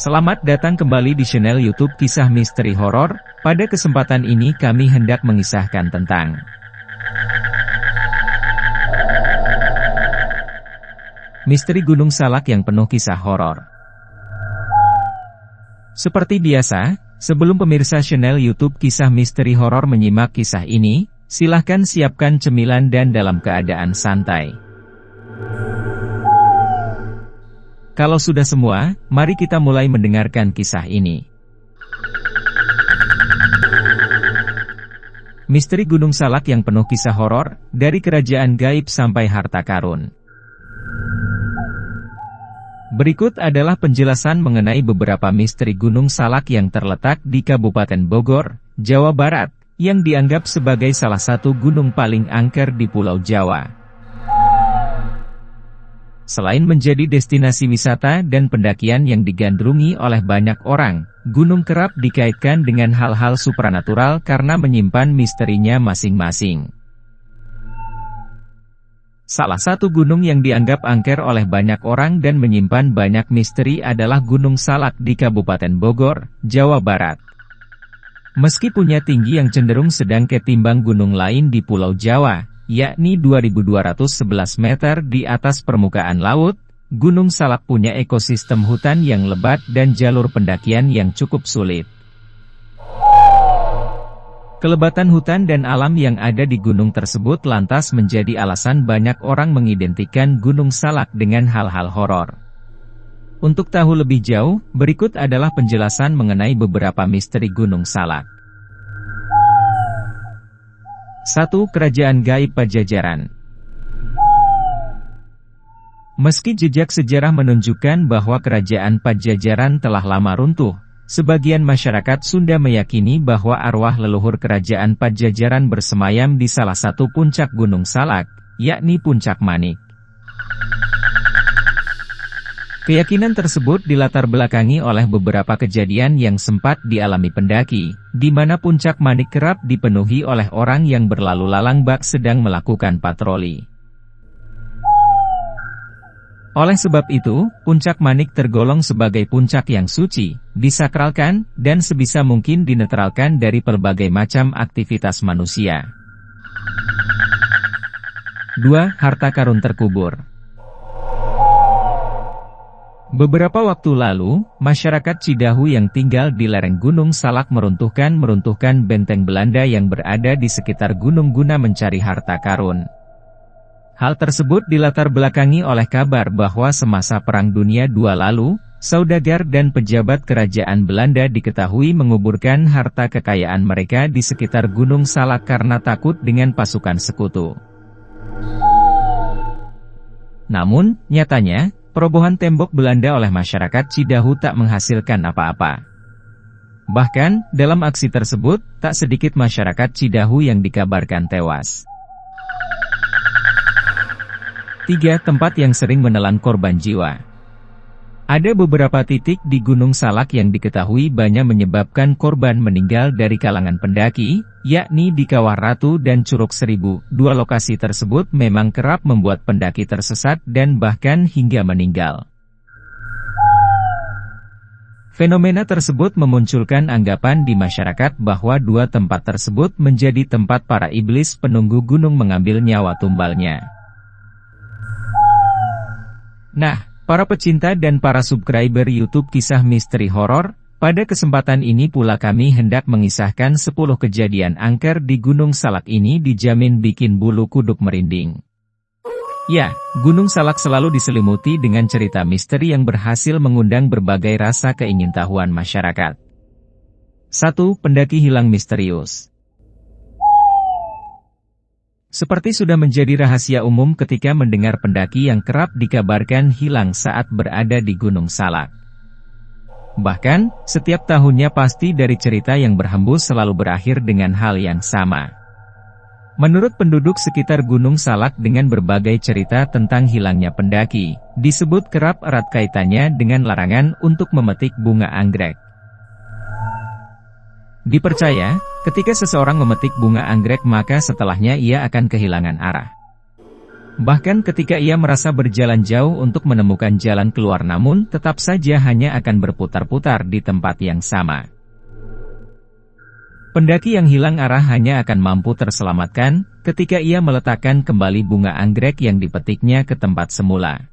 Selamat datang kembali di channel YouTube Kisah Misteri Horor. Pada kesempatan ini kami hendak mengisahkan tentang Misteri Gunung Salak yang penuh kisah horor. Seperti biasa, sebelum pemirsa channel YouTube Kisah Misteri Horor menyimak kisah ini, silahkan siapkan cemilan dan dalam keadaan santai. Kalau sudah semua, mari kita mulai mendengarkan kisah ini. Misteri Gunung Salak yang penuh kisah horor, dari kerajaan gaib sampai harta karun. Berikut adalah penjelasan mengenai beberapa misteri Gunung Salak yang terletak di Kabupaten Bogor, Jawa Barat, yang dianggap sebagai salah satu gunung paling angker di Pulau Jawa. Selain menjadi destinasi wisata dan pendakian yang digandrungi oleh banyak orang, gunung kerap dikaitkan dengan hal-hal supranatural karena menyimpan misterinya masing-masing. Salah satu gunung yang dianggap angker oleh banyak orang dan menyimpan banyak misteri adalah Gunung Salak di Kabupaten Bogor, Jawa Barat. Meski punya tinggi yang cenderung sedang ketimbang gunung lain di Pulau Jawa, yakni 2211 meter di atas permukaan laut, Gunung Salak punya ekosistem hutan yang lebat dan jalur pendakian yang cukup sulit. Kelebatan hutan dan alam yang ada di gunung tersebut lantas menjadi alasan banyak orang mengidentikan Gunung Salak dengan hal-hal horor. Untuk tahu lebih jauh, berikut adalah penjelasan mengenai beberapa misteri Gunung Salak. 1. Kerajaan Gaib Pajajaran Meski jejak sejarah menunjukkan bahwa kerajaan Pajajaran telah lama runtuh, sebagian masyarakat Sunda meyakini bahwa arwah leluhur kerajaan Pajajaran bersemayam di salah satu puncak Gunung Salak, yakni Puncak Manik. Keyakinan tersebut dilatar belakangi oleh beberapa kejadian yang sempat dialami pendaki, di mana puncak manik kerap dipenuhi oleh orang yang berlalu lalang bak sedang melakukan patroli. Oleh sebab itu, puncak manik tergolong sebagai puncak yang suci, disakralkan, dan sebisa mungkin dinetralkan dari berbagai macam aktivitas manusia. 2. Harta karun terkubur Beberapa waktu lalu, masyarakat Cidahu yang tinggal di lereng Gunung Salak meruntuhkan-meruntuhkan benteng Belanda yang berada di sekitar gunung guna mencari harta karun. Hal tersebut dilatar belakangi oleh kabar bahwa semasa Perang Dunia II lalu, saudagar dan pejabat kerajaan Belanda diketahui menguburkan harta kekayaan mereka di sekitar Gunung Salak karena takut dengan pasukan sekutu. Namun, nyatanya, Perobohan tembok Belanda oleh masyarakat Cidahu tak menghasilkan apa-apa. Bahkan, dalam aksi tersebut, tak sedikit masyarakat Cidahu yang dikabarkan tewas. Tiga tempat yang sering menelan korban jiwa. Ada beberapa titik di Gunung Salak yang diketahui banyak menyebabkan korban meninggal dari kalangan pendaki, yakni di Kawah Ratu dan Curug Seribu. Dua lokasi tersebut memang kerap membuat pendaki tersesat dan bahkan hingga meninggal. Fenomena tersebut memunculkan anggapan di masyarakat bahwa dua tempat tersebut menjadi tempat para iblis penunggu gunung mengambil nyawa tumbalnya. Nah, Para pecinta dan para subscriber YouTube kisah misteri horor, pada kesempatan ini pula kami hendak mengisahkan 10 kejadian angker di Gunung Salak ini dijamin bikin bulu kuduk merinding. Ya, Gunung Salak selalu diselimuti dengan cerita misteri yang berhasil mengundang berbagai rasa keingintahuan masyarakat. 1. Pendaki hilang misterius seperti sudah menjadi rahasia umum ketika mendengar pendaki yang kerap dikabarkan hilang saat berada di Gunung Salak. Bahkan, setiap tahunnya pasti dari cerita yang berhembus selalu berakhir dengan hal yang sama. Menurut penduduk sekitar Gunung Salak dengan berbagai cerita tentang hilangnya pendaki, disebut kerap erat kaitannya dengan larangan untuk memetik bunga anggrek. Dipercaya, ketika seseorang memetik bunga anggrek maka setelahnya ia akan kehilangan arah. Bahkan ketika ia merasa berjalan jauh untuk menemukan jalan keluar namun tetap saja hanya akan berputar-putar di tempat yang sama. Pendaki yang hilang arah hanya akan mampu terselamatkan, ketika ia meletakkan kembali bunga anggrek yang dipetiknya ke tempat semula.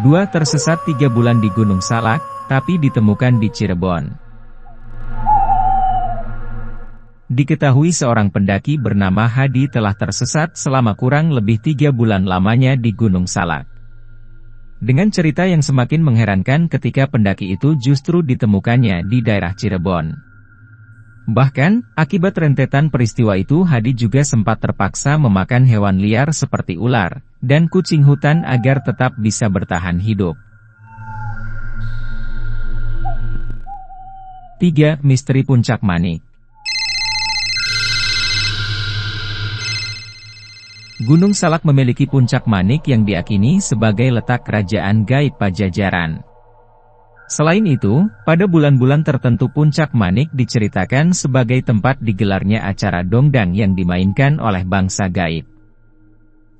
Dua tersesat tiga bulan di Gunung Salak, tapi ditemukan di Cirebon. Diketahui seorang pendaki bernama Hadi telah tersesat selama kurang lebih tiga bulan lamanya di Gunung Salak. Dengan cerita yang semakin mengherankan ketika pendaki itu justru ditemukannya di daerah Cirebon. Bahkan, akibat rentetan peristiwa itu Hadi juga sempat terpaksa memakan hewan liar seperti ular, dan kucing hutan agar tetap bisa bertahan hidup. 3. Misteri Puncak Manik Gunung Salak memiliki puncak manik yang diakini sebagai letak kerajaan gaib Pajajaran. Selain itu, pada bulan-bulan tertentu puncak manik diceritakan sebagai tempat digelarnya acara dongdang yang dimainkan oleh bangsa gaib.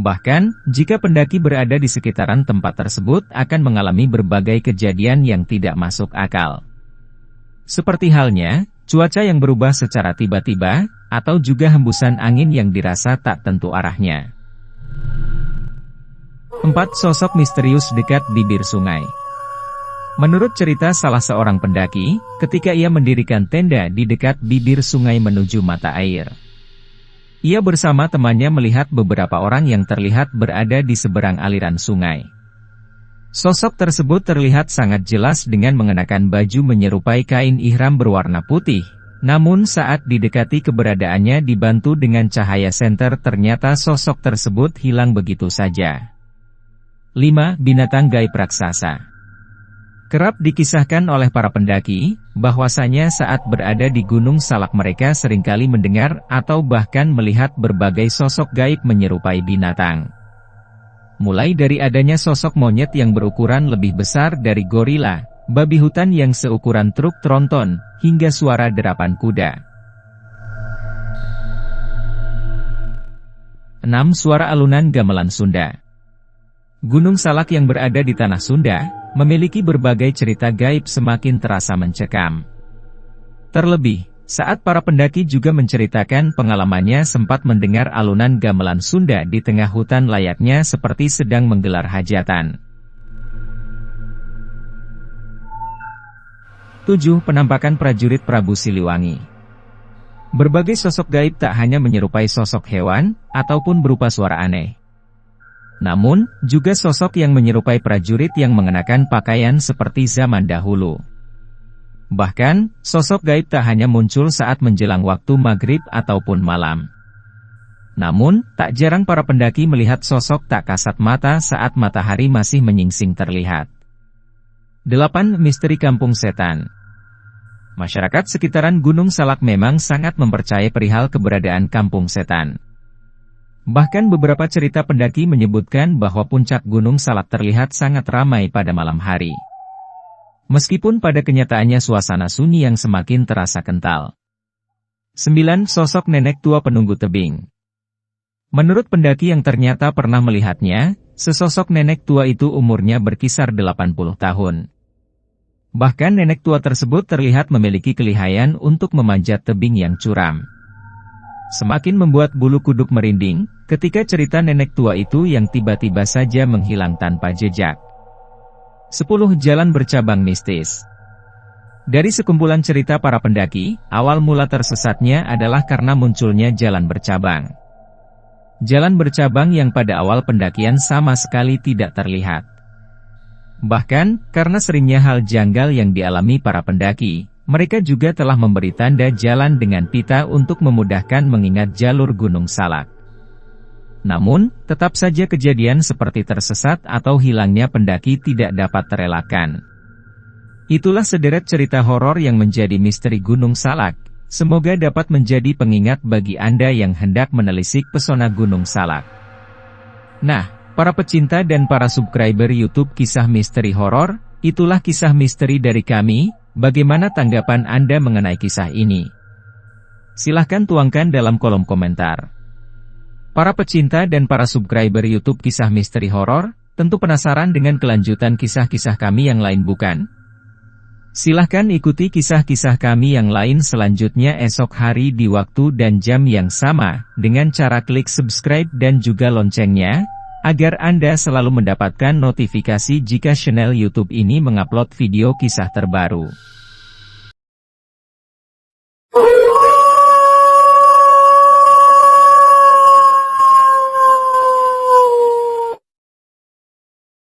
Bahkan, jika pendaki berada di sekitaran tempat tersebut akan mengalami berbagai kejadian yang tidak masuk akal. Seperti halnya, cuaca yang berubah secara tiba-tiba, atau juga hembusan angin yang dirasa tak tentu arahnya. 4. Sosok misterius dekat bibir sungai Menurut cerita salah seorang pendaki, ketika ia mendirikan tenda di dekat bibir sungai menuju mata air. Ia bersama temannya melihat beberapa orang yang terlihat berada di seberang aliran sungai. Sosok tersebut terlihat sangat jelas dengan mengenakan baju menyerupai kain ihram berwarna putih, namun saat didekati keberadaannya dibantu dengan cahaya senter ternyata sosok tersebut hilang begitu saja. 5. Binatang gaib raksasa Kerap dikisahkan oleh para pendaki, bahwasanya saat berada di Gunung Salak mereka sering kali mendengar atau bahkan melihat berbagai sosok gaib menyerupai binatang. Mulai dari adanya sosok monyet yang berukuran lebih besar dari gorila, babi hutan yang seukuran truk tronton, hingga suara derapan kuda. 6. Suara alunan gamelan Sunda Gunung Salak yang berada di Tanah Sunda, memiliki berbagai cerita gaib semakin terasa mencekam. Terlebih, saat para pendaki juga menceritakan pengalamannya sempat mendengar alunan gamelan Sunda di tengah hutan layaknya seperti sedang menggelar hajatan. 7. Penampakan prajurit Prabu Siliwangi Berbagai sosok gaib tak hanya menyerupai sosok hewan, ataupun berupa suara aneh. Namun, juga sosok yang menyerupai prajurit yang mengenakan pakaian seperti zaman dahulu. Bahkan, sosok gaib tak hanya muncul saat menjelang waktu maghrib ataupun malam. Namun, tak jarang para pendaki melihat sosok tak kasat mata saat matahari masih menyingsing terlihat. 8. Misteri Kampung Setan Masyarakat sekitaran Gunung Salak memang sangat mempercayai perihal keberadaan Kampung Setan. Bahkan beberapa cerita pendaki menyebutkan bahwa puncak Gunung Salak terlihat sangat ramai pada malam hari. Meskipun pada kenyataannya suasana sunyi yang semakin terasa kental. 9. Sosok nenek tua penunggu tebing Menurut pendaki yang ternyata pernah melihatnya, Sesosok nenek tua itu umurnya berkisar 80 tahun. Bahkan nenek tua tersebut terlihat memiliki kelihayan untuk memanjat tebing yang curam. Semakin membuat bulu kuduk merinding, ketika cerita nenek tua itu yang tiba-tiba saja menghilang tanpa jejak. 10 Jalan Bercabang Mistis Dari sekumpulan cerita para pendaki, awal mula tersesatnya adalah karena munculnya jalan bercabang. Jalan bercabang yang pada awal pendakian sama sekali tidak terlihat. Bahkan, karena seringnya hal janggal yang dialami para pendaki, mereka juga telah memberi tanda jalan dengan pita untuk memudahkan mengingat jalur Gunung Salak. Namun, tetap saja kejadian seperti tersesat atau hilangnya pendaki tidak dapat terelakkan. Itulah sederet cerita horor yang menjadi misteri Gunung Salak, Semoga dapat menjadi pengingat bagi Anda yang hendak menelisik pesona Gunung Salak. Nah, para pecinta dan para subscriber YouTube kisah misteri horor, itulah kisah misteri dari kami, bagaimana tanggapan Anda mengenai kisah ini? Silahkan tuangkan dalam kolom komentar. Para pecinta dan para subscriber YouTube kisah misteri horor, tentu penasaran dengan kelanjutan kisah-kisah kami yang lain bukan? Silahkan ikuti kisah-kisah kami yang lain selanjutnya esok hari di waktu dan jam yang sama, dengan cara klik subscribe dan juga loncengnya, agar Anda selalu mendapatkan notifikasi jika channel YouTube ini mengupload video kisah terbaru.